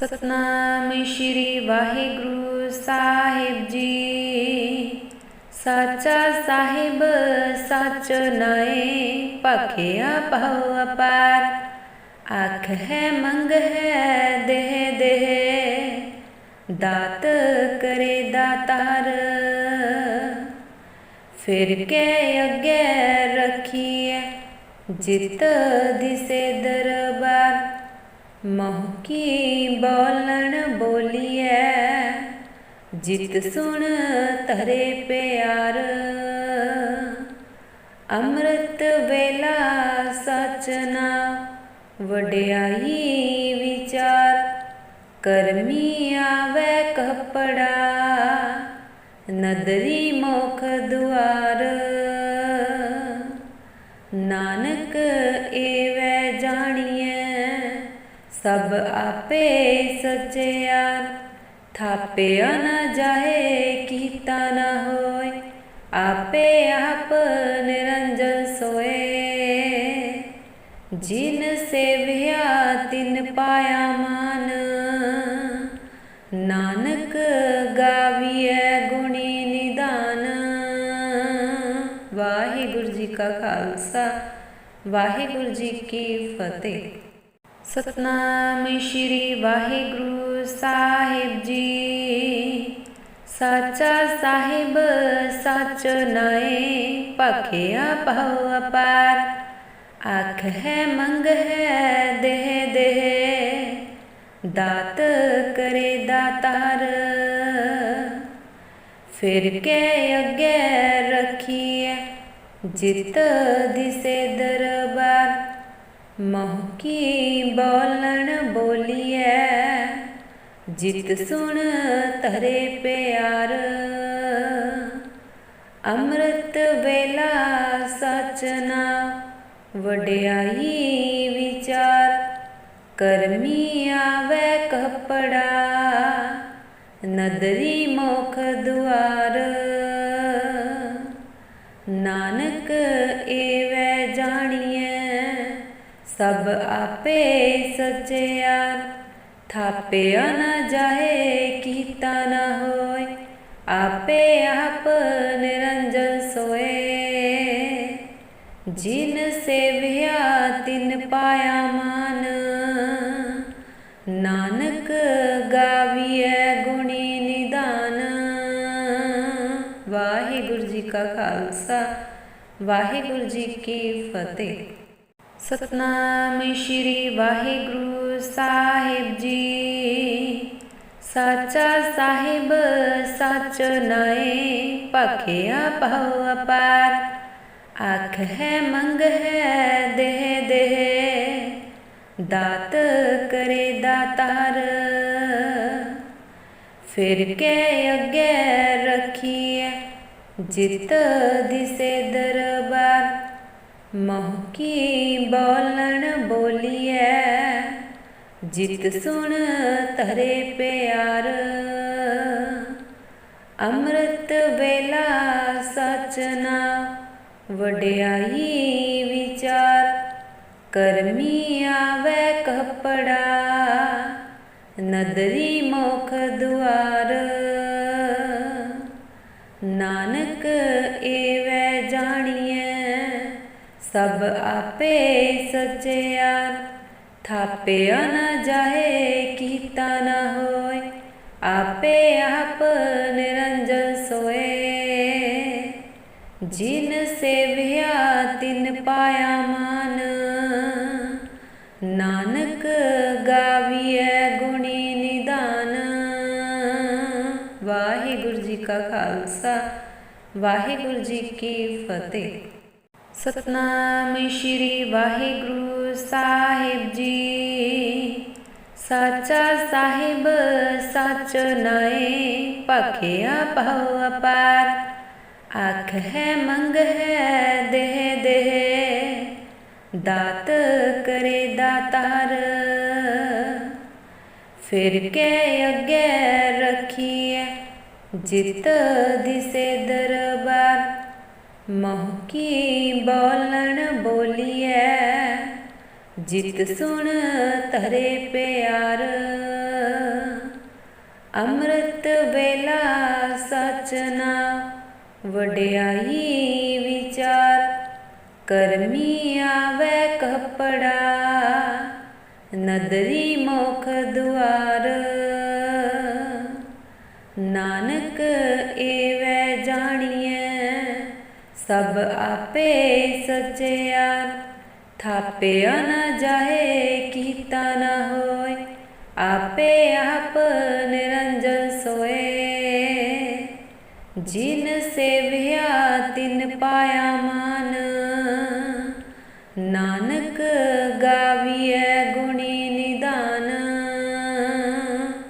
सतनाम श्री वाहिगुरु साहिब जी। साचा साहिब, सच नए पखिया भाव अपार। आख है, मंग है दे देह। दात करे दातार। फिर के अगे रखिए, जित दिसे दरबार। ਦਰਬਾਰ ਮੋਹ ਕੀ ਬੋਲਣ ਬੋਲੀਐ? ਜਿਤ ਸੁਣ ਤਰੇ ਪਿਆਰ। ਅੰਮ੍ਰਿਤ ਵੇਲਾ ਸਚਨਾ ਵਡਿਆਈ ਵਿਚਾਰ। ਕਰਮੀ ਆਵੇ ਕਪੜਾ, ਨਦਰੀ ਮੁਖ ਦੁਆਰ। ਨਾਨਕ ਏਵੈ ਜਾਣੀਐ ਸਭ ਆਪੇ ਸਚਿਆਰ ਥਾਪਿਆ ਨ ਜਾਏ, ਕੀਤਾ ਨ ਹੋਏ, ਆਪੇ ਆਪ ਨਿਰੰਜਨ ਸੋਏ। ਜਿਨ ਸੇਵਿਆ, ਤਿਨ ਪਾਇਆ ਮਾਨ। ਨਾਨਕ ਗਾਵੀਐ ਗੁਣੀ ਨਿਦਾਨ। ਵਾਹਿਗੁਰੂ ਜੀ ਕਾ ਖਾਲਸਾ, ਵਾਹਿਗੁਰੂ ਜੀ ਕੀ ਫਤਿਹ। ਸਤਨਾਮ ਸ਼੍ਰੀ ਵਾਹਿਗੁਰੂ ਸਾਹਿਬ ਜੀ ਸਾਚਾ ਸਾਹਿਬ ਸੱਚ ਨਾਏ ਭਖਿਆ ਪਹੁ ਅਪਾਰ ਆਖ ਹੈ ਮੰਗ ਹੈ ਦੇਹ ਦੇਹ ਦਾਤ ਕਰੇ ਦਾਤਾਰ ਫਿਰ ਕੇ ਅੱਗੇ ਰੱਖੀਏ ਜਿਤ ਦਿਸੇ ਦਰਬਾਰ ਮੋਹ ਕੀ ਬੋਲਣ ਬੋਲੀਐ? ਜਿਤ ਸੁਣ ਤਰੇ ਪਿਆਰ। ਅੰਮ੍ਰਿਤ ਵੇਲਾ ਸਚਨਾ ਵਡਿਆਈ ਵਿਚਾਰ। ਕਰਮੀ ਆਵੇ ਕਪੜਾ, ਨਦਰੀ ਮੁਖ ਦੁਆਰ। ਨਾਨਕ ਏ ਸਭ ਆਪੇ ਸਚਿਆਰ ਥਾਪਿਆ ਨਾ ਜਾਏ, ਕੀਤਾ ਨਾ ਹੋਏ, ਆਪੇ ਆਪ ਨਿਰੰਜਨ ਸੋਏ। ਜਿਨ ਸੇਵਿਆ, ਤਿਨ ਪਾਇਆ ਮਾਨ। ਨਾਨਕ ਗਾਵੀਐ ਗੁਣੀ ਨਿਦਾਨ। ਵਾਹਿਗੁਰੂ ਜੀ ਕਾ ਖਾਲਸਾ, ਵਾਹਿਗੁਰੂ ਜੀ ਕੀ ਫਤਿਹ। ਸਤਨਾਮ ਸ਼੍ਰੀ ਵਾਹਿਗੁਰੂ ਸਾਹਿਬ ਜੀ ਸਾਚਾ ਸਾਹਿਬ ਸੱਚ ਨਾਏ ਭਖਿਆ ਪਹੁ ਅਪਾਰ ਆਖ ਹੈ ਮੰਗ ਹੈ ਦੇਹ ਦੇਹ ਦਾਤ ਕਰੇ ਦਾਤਾਰ ਫਿਰ ਕੇ ਅੱਗੇ ਰੱਖੀਏ ਜਿਤ ਦਿਸੇ ਦਰਬਾਰ ਮੋਹ ਕੀ ਬੋਲਣ ਬੋਲੀਐ? ਜਿਤ ਸੁਣ ਤਰੇ ਪਿਆਰ। ਅੰਮ੍ਰਿਤ ਵੇਲਾ ਸਚਨਾ ਵਡਿਆਈ ਵਿਚਾਰ। ਕਰਮੀ ਆਵੇ ਕਪੜਾ, ਨਦਰੀ ਮੁਖ ਦੁਆਰ। ਨਾਨਕ ਏਵੈ ਜਾਣੀਐ ਸਭ ਆਪੇ ਸੱਚਿਆ ਥਾਪਿਆ ਨਾ ਜਾਏ ਕੀਤਾ ਨਾ ਹੋਏ, ਆਪੇ ਆਪ ਨਿਰੰਜਨ ਸੋਏ। ਜਿਨ ਸੇਵਿਆ, ਤਿਨ ਪਾਇਆ ਮਾਨ। ਨਾਨਕ ਗਾਵੀਐ ਗੁਣੀ ਨਿਦਾਨ। ਵਾਹਿਗੁਰੂ ਜੀ ਕਾ ਖਾਲਸਾ, ਵਾਹਿਗੁਰੂ ਜੀ ਕੀ ਫਤਿਹ। ਸਤਨਾਮ ਸ਼੍ਰੀ ਵਾਹਿਗੁਰੂ ਸਾਹਿਬ ਜੀ ਸਾਚਾ ਸਾਹਿਬ ਸੱਚ ਨਾਏ ਭਖਿਆ ਪਹੁ ਅਪਾਰ ਆਖ ਹੈ ਮੰਗ ਹੈ ਦੇਹ ਦੇਹ ਦਾਤ ਕਰੇ ਦਾਤਾਰ ਫਿਰ ਕੇ ਅੱਗੇ ਰੱਖੀਏ ਜਿਤ ਦਿਸੇ ਦਰਬਾਰ ਮੋਹ ਕੀ ਬੋਲਣ ਬੋਲੀਐ? ਜਿਤ ਸੁਣ ਤਰੇ ਪਿਆਰ। ਅੰਮ੍ਰਿਤ ਵੇਲਾ ਸਚ ਨਾ, ਵਡਿਆਈ ਵਿਚਾਰ। ਕਰਮੀ ਆਵੇ ਕਪੜਾ, ਨਦਰੀ ਮੋਖ ਦੁਆਰ। ਨਾਨਕ ਏਵੈ ਜਾਣੀ ਸਭ ਆਪੇ ਸਚਿਆਰ ਥਾਪਿਆ ਨ ਜਾਏ, ਕੀਤਾ ਨ ਹੋਏ, ਆਪੇ ਆਪ ਨਿਰੰਜਨ ਸੋਏ। ਜਿਨ ਸੇਵਿਆ, ਤਿਨ ਪਾਇਆ ਮਾਨ। ਨਾਨਕ ਗਾਵੀਐ ਗੁਣੀ ਨਿਦਾਨ।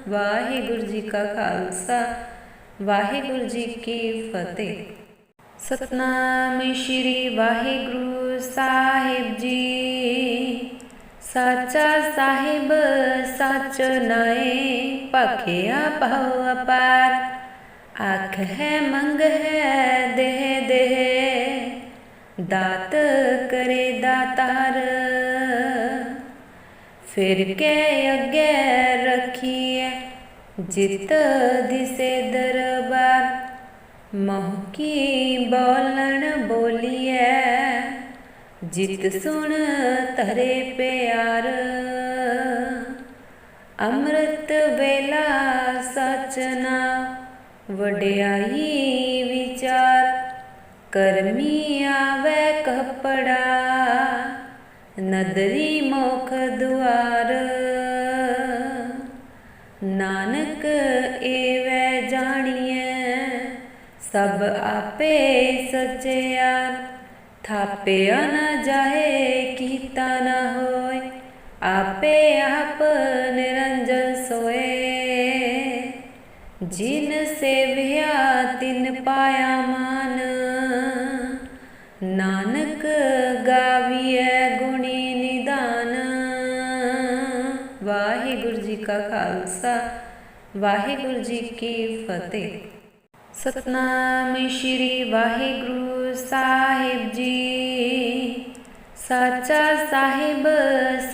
ਵਾਹਿਗੁਰੂ ਜੀ ਕਾ ਖਾਲਸਾ, ਵਾਹਿਗੁਰੂ ਜੀ ਕੀ ਫਤਿਹ। सतनाम श्री वाहेगुरु साहेब जी। साचा साहेब, सच नाए पखे पाओ अपार। आख है, मंग है, देह देह। दात करे दातार। फिर के अगे रखिए, जित दिसे दरबार। ਮੋਹ ਕੀ ਬੋਲਣ ਬੋਲੀਐ? ਜਿਤ ਸੁਣ ਤਰੇ ਪਿਆਰ। ਅੰਮ੍ਰਿਤ ਵੇਲਾ ਸਚ ਨਾ, ਵਡਿਆਈ ਵਿਚਾਰ। ਕਰਮੀ ਆਵੇ ਕਪੜਾ, ਨਦਰੀ ਮੁਖ ਦੁਆਰ। ਨਾਨਕ ਏਵੈ ਜਾਣੀ ਸਭ ਆਪੇ ਸਚਿਆਰ ਥਾਪਿਆ ਨ ਜਾਏ ਕੀਤਾ ਨ ਹੋਏ ਆਪੇ ਆਪ ਨਿਰੰਜਨ ਸੋਏ ਜਿਨ ਸੇਵਿਆ ਤਿਨ ਪਾਇਆ ਮਾਨ ਨਾਨਕ ਗਾਵੀਐ ਗੁਣੀ ਨਿਦਾਨ ਵਾਹਿਗੁਰੂ ਜੀ ਕਾ ਖਾਲਸਾ ਵਾਹਿਗੁਰੂ ਜੀ ਕੀ ਫਤਿਹ ਸਤਨਾਮ ਸ਼੍ਰੀ ਵਾਹਿਗੁਰੂ ਸਾਹਿਬ ਜੀ ਸਾਚਾ ਸਾਹਿਬ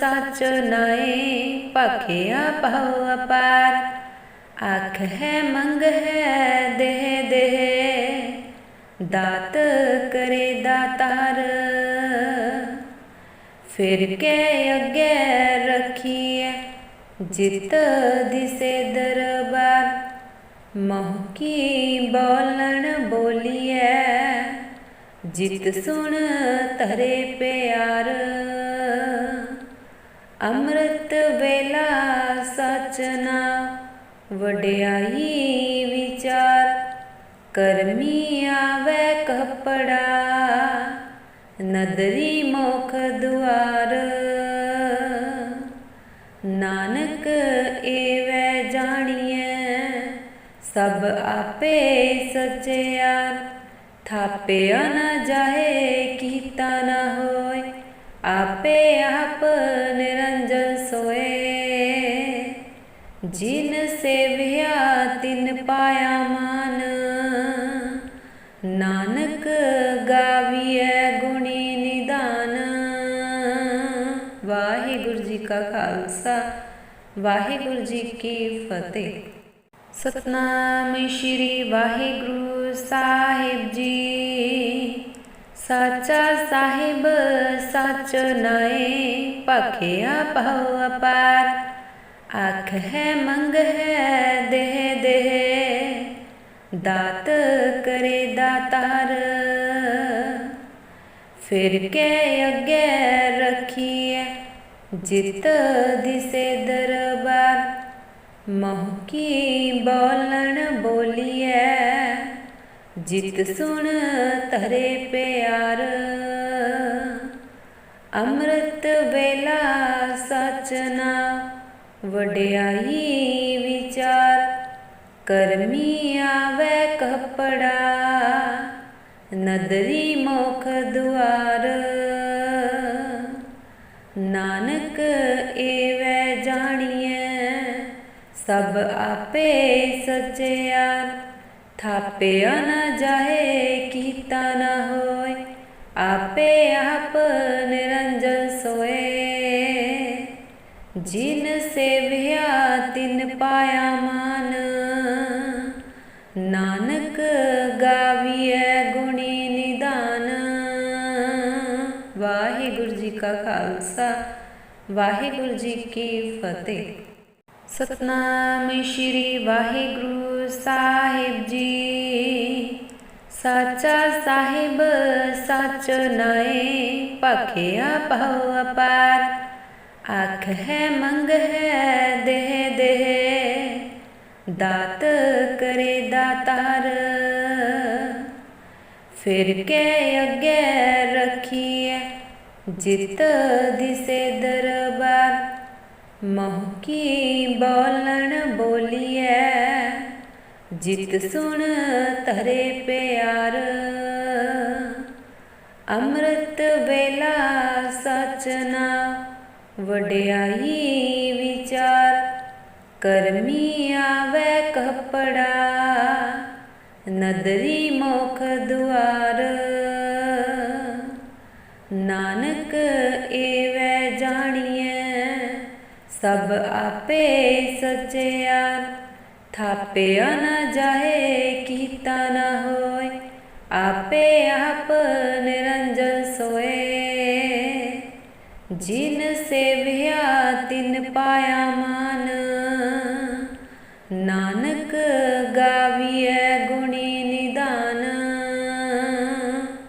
ਸੱਚ ਨਾਏ ਭਖਿਆ ਭਉ ਅਪਾਰ ਆਖ ਹੈ ਮੰਗ ਹੈ ਦੇਹ ਦੇਹ ਦਾਤ ਕਰੇ ਦਾਤਾਰ ਫਿਰ ਕੇ ਅੱਗੇ ਰੱਖੀਐ ਜਿਤ ਦਿਸੇ ਦਰਬਾਰ ਮੋਹ ਕੀ ਬੋਲਣ ਬੋਲੀਐ? ਜਿਤ ਸੁਣ ਤਰੇ ਪਿਆਰ। ਅੰਮ੍ਰਿਤ ਵੇਲਾ ਸਚ ਨਾ, ਵਡਿਆਈ ਵਿਚਾਰ। ਕਰਮੀ ਆਵੇ ਕਪੜਾ, ਨਦਰੀ ਮੁਖ ਦੁਆਰ। ਨਾਨਕ ਏਵੈ ਜਾਣੀ ਸਭ ਆਪੇ ਸਚਿਆਰ ਥਾਪਿਆ ਨ ਜਾਏ, ਕੀਤਾ ਨ ਹੋਏ, ਆਪੇ ਆਪ ਨਿਰੰਜਨ ਸੋਏ। ਜਿਨ ਸੇਵਿਆ, ਤਿਨ ਪਾਇਆ ਮਾਨ। ਨਾਨਕ ਗਾਵੀਐ ਗੁਣੀ ਨਿਦਾਨ। ਵਾਹਿਗੁਰੂ ਜੀ ਕਾ ਖਾਲਸਾ, ਵਾਹਿਗੁਰੂ ਜੀ ਕੀ ਫਤਿਹ। सतनाम श्री वाहेगुरु साहेब जी सचा साहिब, सच नाए पखिया भाव अपार। आख है, मंग है दे देह। दात करे दातार। फिर के अगे रखिए, जित दिसे दरबार। ਦਰਬਾਰ ਮੋਹ ਕੀ ਬੋਲਣ ਬੋਲੀਐ? ਜਿਤ ਸੁਣ ਤਰੇ ਪਿਆਰ। ਅੰਮ੍ਰਿਤ ਵੇਲਾ ਸਚ ਨਾ, ਵਡਿਆਈ ਵਿਚਾਰ। ਕਰਮੀ ਆਵੇ ਕਪੜਾ, ਨਦਰੀ ਮੋਖ ਦੁਆਰ। ਨਾਨਕ ਏਵੈ ਜਾਣੀਐ ਸਭ ਆਪੇ ਸਚਿਆਰ ਥਾਪਿਆ ਨ ਜਾਏ, ਕੀਤਾ ਨ ਹੋਏ, ਆਪੇ ਆਪ ਨਿਰੰਜਨ ਸੋਏ। ਜਿਨ ਸੇਵਿਆ, ਤਿਨ ਪਾਇਆ ਮਾਨ। ਨਾਨਕ ਗਾਵੀਐ ਗੁਣੀ ਨਿਦਾਨ। ਵਾਹਿਗੁਰੂ ਜੀ ਕਾ ਖਾਲਸਾ, ਵਾਹਿਗੁਰੂ ਜੀ ਕੀ ਫਤਿਹ। सतनाम श्री वाहेगुरु साहेब जी। साचा साहेब, सच नाए पखे पाओ अपार। आख है, मंग है, देह देह। दात करे दातार। फिर के अगे रखिए, जित दिसे दरबार। ਮੋਹ ਕੀ ਬੋਲਣ ਬੋਲੀਐ? ਜਿਤ ਸੁਣ ਤਰੇ ਪਿਆਰ। ਅੰਮ੍ਰਿਤ ਵੇਲਾ ਸਚਨਾ ਵਡਿਆਈ ਵਿਚਾਰ। ਕਰਮੀ ਆਵੇ ਕਪੜਾ, ਨਦਰੀ ਮੁਖ ਦੁਆਰ। ਸਭ ਆਪੇ ਸਚਿਆਰ ਥਾਪਿਆ ਨਾ ਜਾਏ, ਕੀਤਾ ਨਾ ਹੋਏ, ਆਪੇ ਆਪ ਨਿਰੰਜਨ ਸੋਏ। ਜਿਨ ਸੇਵਿਆ, ਤਿਨ ਪਾਇਆ ਮਾਨ। ਨਾਨਕ ਗਾਵੀਐ ਗੁਣੀ ਨਿਦਾਨ।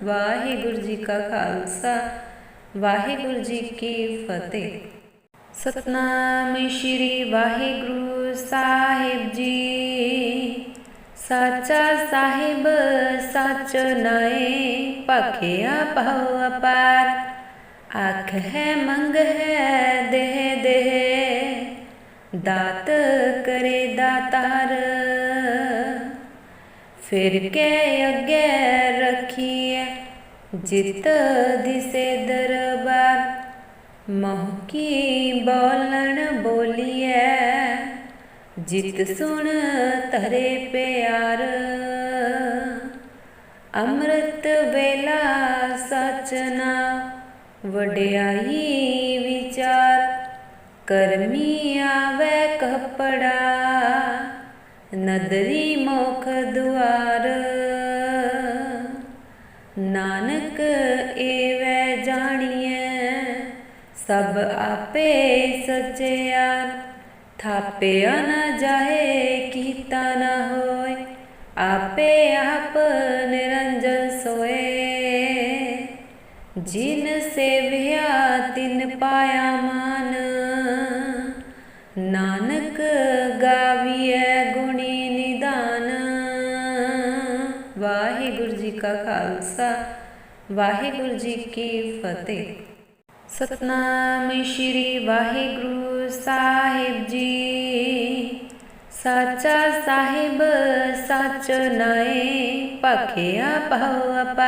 ਵਾਹਿਗੁਰੂ ਜੀ ਕਾ ਖਾਲਸਾ, ਵਾਹਿਗੁਰੂ ਜੀ ਕੀ ਫਤਿਹ। ਸਤਨਾਮ ਸ਼੍ਰੀ ਵਾਹਿਗੁਰੂ ਸਾਹਿਬ ਜੀ ਸਾਚਾ ਸਾਹਿਬ ਸੱਚ ਨਾਏ ਭਖਿਆ ਪਹੁ ਅਪਾਰ ਆਖ ਹੈ ਮੰਗ ਹੈ ਦੇਹ ਦੇਹ ਦਾਤ ਕਰੇ ਦਾਤਾਰ ਫਿਰ ਕੇ ਅੱਗੇ ਰੱਖੀਐ ਜਿਤ ਦਿਸੇ ਦਰਬਾਰ ਮੋਹ ਕੀ ਬੋਲਣ ਬੋਲੀਐ? ਜਿਤ ਸੁਣ ਤਰੇ ਪਿਆਰ। ਅੰਮ੍ਰਿਤ ਵੇਲਾ ਸਚਨਾ ਵਡਿਆਈ ਵਿਚਾਰ। ਕਰਮੀ ਆਵੇ ਕਪੜਾ, ਨਦਰੀ ਮੁਖ ਦੁਆਰ। ਨਾਨਕ ਏਵੈ ਜਾਣੀਐ ਸਭ ਆਪੇ ਸਚਿਆਰ ਥਾਪਿਆ ਨ ਜਾਏ, ਕੀਤਾ ਨ ਹੋਏ, ਆਪੇ ਆਪ ਨਿਰੰਜਨ ਸੋਏ। ਜਿਨ ਸੇਵਿਆ, ਤਿਨ ਪਾਇਆ ਮਾਨ। ਨਾਨਕ ਗਾਵੀਐ ਗੁਣੀ ਨਿਦਾਨ। ਵਾਹਿਗੁਰੂ ਜੀ ਕਾ ਖਾਲਸਾ, ਵਾਹਿਗੁਰੂ ਜੀ ਕੀ ਫਤਿਹ। सतनाम श्री वाहे गुरु साहिब जी। सचा साहिब, सच नए पखिया भाव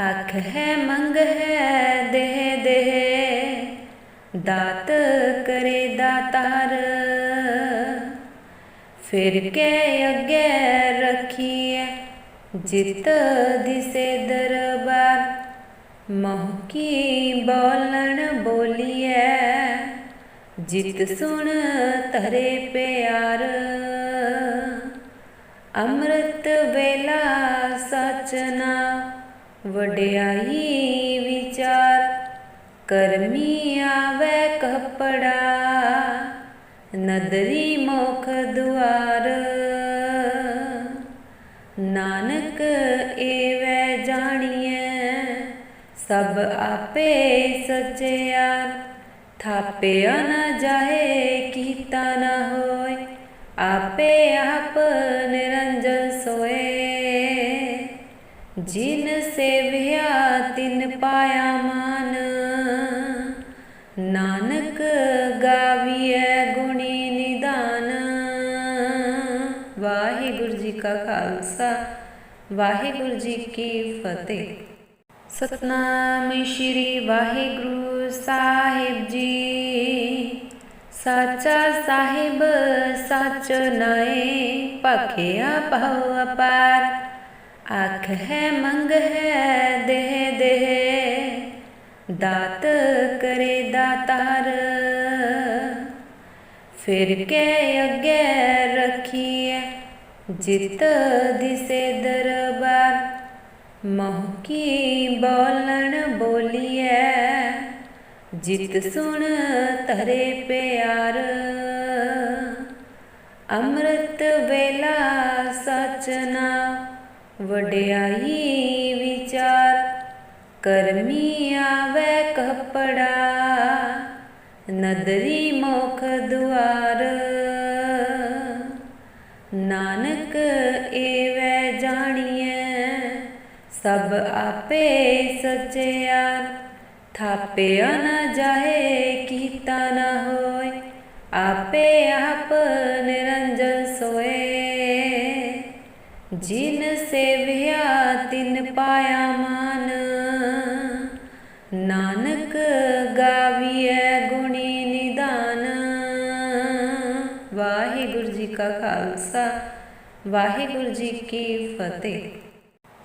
आख है, मंग है दे देह। दात करे दातार। फिर के अग्ञ रखिए, जित दिसे दरबार। ਦਰਬਾਰ ਮੋਹ ਕੀ ਬੋਲਣ ਬੋਲੀਐ। ਜਿਤ ਸੁਣ ਤਰੇ ਪਿਆਰ। ਅੰਮ੍ਰਿਤ ਵੇਲਾ ਸਚਨਾ ਵਡਿਆਈ ਵਿਚਾਰ। ਕਰਮੀ ਆਵੇ ਕਪੜਾ, ਨਦਰੀ ਮੁਖ ਦੁਆਰ। ਨਾਨਕ ਏਵੈ ਜਾਣੀਐ ਸਭ ਆਪੇ ਸਚਿਆਰ ਥਾਪਿਆ ਨਾ ਜਾਏ, ਕੀਤਾ ਨਾ ਹੋਏ, ਆਪੇ ਆਪ ਨਿਰੰਜਨ ਸੋਏ। ਜਿਨ ਸੇਵਿਆ, ਤਿਨ ਪਾਇਆ ਮਾਨ। ਨਾਨਕ ਗਾਵੀਐ ਗੁਣੀ ਨਿਦਾਨ। ਵਾਹਿਗੁਰੂ ਜੀ ਕਾ ਖਾਲਸਾ, ਵਾਹਿਗੁਰੂ ਜੀ ਕੀ ਫਤਿਹ। सतनाम श्री वाहे गुरु साहेब जी सचा साहेब, सच नाए पखे भाव अपार। आख है, मंग है दे देह। दात करे दातार। फिर के अग्ञ रखिए, जित दिसे दरबार। ਦਰਬਾਰ ਮੋਹ ਕੀ ਬੋਲਣ ਬੋਲੀਐ? ਜਿਤ ਸੁਣ ਤਰੇ ਪਿਆਰ। ਅੰਮ੍ਰਿਤ ਵੇਲਾ ਸਚਨਾ ਵਡਿਆਈ ਵਿਚਾਰ। ਕਰਮੀ ਆਵੇ ਕਪੜਾ, ਨਦਰੀ ਮੁਖ ਦੁਆਰ। ਨਾਨਕ ਏਵੈ ਜਾਣੀ ਸਭ ਆਪੇ ਸਚਿਆਰ ਥਾਪਿਆ ਨ ਜਾਏ ਕੀਤਾ ਨ ਹੋਏ, ਆਪੇ ਆਪ ਨਿਰੰਜਨ ਸੋਏ। ਜਿਨ ਸੇਵਿਆ ਤਿਨ ਪਾਇਆ ਮਾਨ, ਨਾਨਕ ਗਾਵੀਐ ਗੁਣੀ ਨਿਦਾਨ। ਵਾਹਿਗੁਰੂ ਜੀ ਕਾ ਖਾਲਸਾ, ਵਾਹਿਗੁਰੂ ਜੀ ਕੀ ਫਤਿਹ।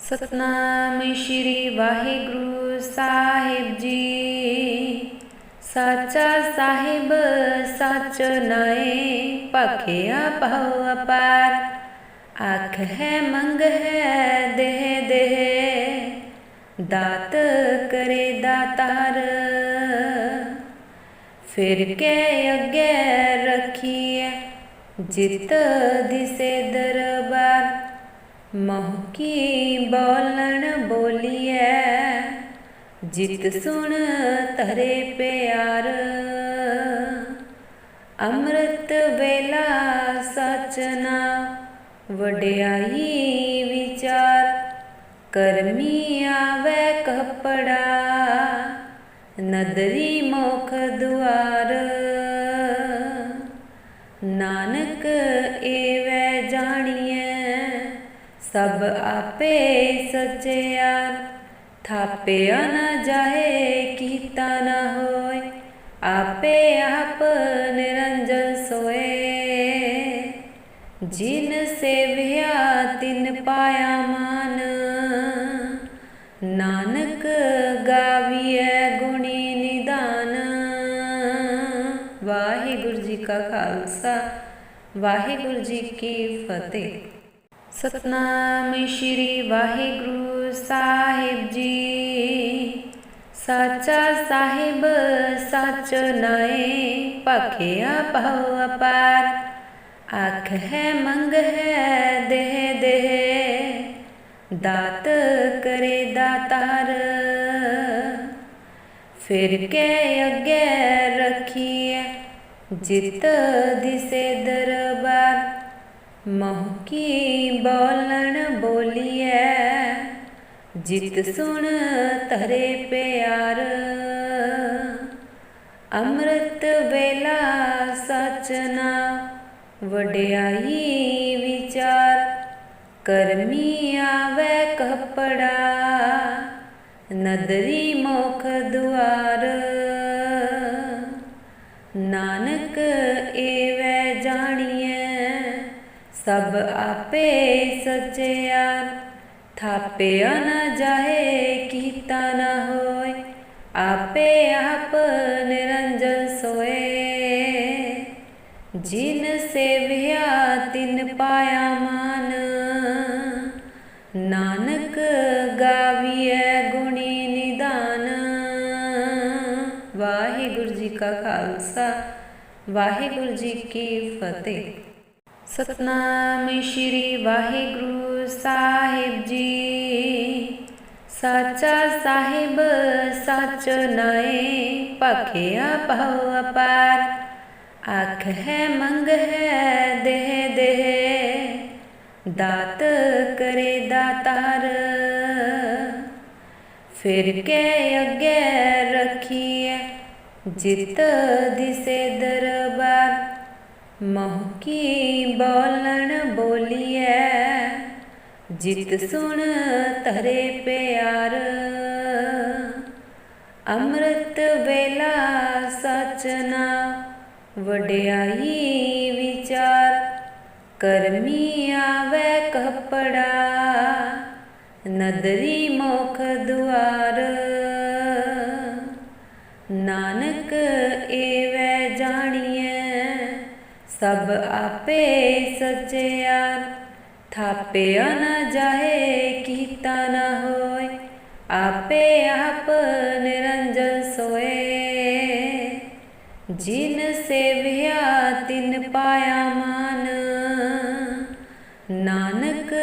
सतनाम श्री वाहिगुरु साहिब जी। सचा साहिब, सच नए पखिया भाव अपार। आख है, मंग है दे देह। दात करे दातार। फिर के अग्ञ रखिए, जित दिसे दरबार। ਦਰਬਾਰ ਮੋਹ ਕੀ ਬੋਲਣ ਬੋਲੀਐ? ਜਿਤ ਸੁਣ ਤਰੇ ਪਿਆਰ। ਅੰਮ੍ਰਿਤ ਵੇਲਾ ਸਚਨਾ ਵਡਿਆਈ ਵਿਚਾਰ। ਕਰਮੀ ਆਵੇ ਕਪੜਾ, ਨਦਰੀ ਮੁਖ ਦੁਆਰ। ਨਾਨਕ ਏ ਸਭ ਆਪੇ ਸਚਿਆਰ। ਥਾਪਿਆ ਨਾ ਜਾਏ, ਕੀਤਾ ਨਾ ਹੋਏ, ਆਪੇ ਆਪ ਨਿਰੰਜਨ ਸੋਏ। ਜਿਨ ਸੇਵਿਆ, ਤਿਨ ਪਾਇਆ ਮਾਨ। ਨਾਨਕ ਗਾਵੀਐ ਗੁਣੀ ਨਿਦਾਨ। ਵਾਹਿਗੁਰੂ ਜੀ ਕਾ ਖਾਲਸਾ, ਵਾਹਿਗੁਰੂ ਜੀ ਕੀ ਫਤਿਹ। सतनाम श्री वाहेगुरु साहेब जी। साचा साहेब, सच नाए, पाखे अपाओ अपार। आख है, मंग है, देह देह। दात करे दातार। फिर के अगे रखिए, जित दिसे दरबार। ਮੋਹ ਕੀ ਬੋਲਣ ਬੋਲੀਐ। ਜਿਤ ਸੁਣ ਤਰੇ ਪਿਆਰ। ਅੰਮ੍ਰਿਤ ਵੇਲਾ ਸਚਨਾ ਵਡਿਆਈ ਵਿਚਾਰ। ਕਰਮੀ ਆਵੇ ਕਪੜਾ, ਨਦਰੀ ਮੁਖ ਦੁਆਰ। ਨਾਨਕ ਏ ਸਭ ਆਪੇ ਸਚਿਆਰ ਥਾਪਿਆ ਨ ਜਾਏ, ਕੀਤਾ ਨ ਹੋਏ, ਆਪੇ ਆਪ ਨਿਰੰਜਨ ਸੋਏ। ਜਿਨ ਸੇਵਿਆ, ਤਿਨ ਪਾਇਆ ਮਾਨ। ਨਾਨਕ ਗਾਵੀਐ ਗੁਣੀ ਨਿਦਾਨ। ਵਾਹਿਗੁਰੂ ਜੀ ਕਾ ਖਾਲਸਾ, ਵਾਹਿਗੁਰੂ ਜੀ ਕੀ ਫਤਿਹ। ਸਤਨਾਮ ਸ਼੍ਰੀ ਵਾਹਿਗੁਰੂ ਸਾਹਿਬ ਜੀ ਸਾਚਾ ਸਾਹਿਬ ਸੱਚ ਨਾਏ ਭਖਿਆ ਪਹੁ ਅਪਾਰ ਆਖ ਹੈ ਮੰਗ ਹੈ ਦੇਹ ਦੇਹ ਦਾਤ ਕਰੇ ਦਾਤਾਰ ਫਿਰ ਕੇ ਅੱਗੇ ਰੱਖੀਐ ਜਿਤ ਦਿਸੇ ਦਰਬਾਰ ਮੋਹ ਕੀ ਬੋਲਣ ਬੋਲੀਐ? ਜਿਤ ਸੁਣ ਤਰੇ ਪਿਆਰ। ਅੰਮ੍ਰਿਤ ਵੇਲਾ ਸਚਨਾ ਵਡਿਆਈ ਵਿਚਾਰ। ਕਰਮੀ ਆਵੇ ਕਪੜਾ, ਨਦਰੀ ਮੁਖ ਦੁਆਰ। ਨਾਨਕ ਏ ਸਭ ਆਪੇ ਸਚਿਆਰ ਥਾਪਿਆ ਨ ਜਾਏ ਕੀਤਾ ਨ ਹੋਏ। ਆਪੇ ਆਪ ਨਿਰੰਜਨ ਸੋਏ। ਜਿਨ ਸੇਵਿਆ, ਤਿਨ ਪਾਇਆ ਮਾਨ। ਨਾਨਕ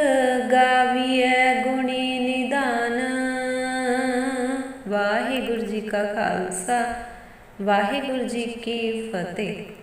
ਗਾਵੀਐ ਗੁਣੀ ਨਿਦਾਨ। ਵਾਹਿਗੁਰੂ ਜੀ ਕਾ ਖਾਲਸਾ, ਵਾਹਿਗੁਰੂ ਜੀ ਕੀ ਫਤਿਹ।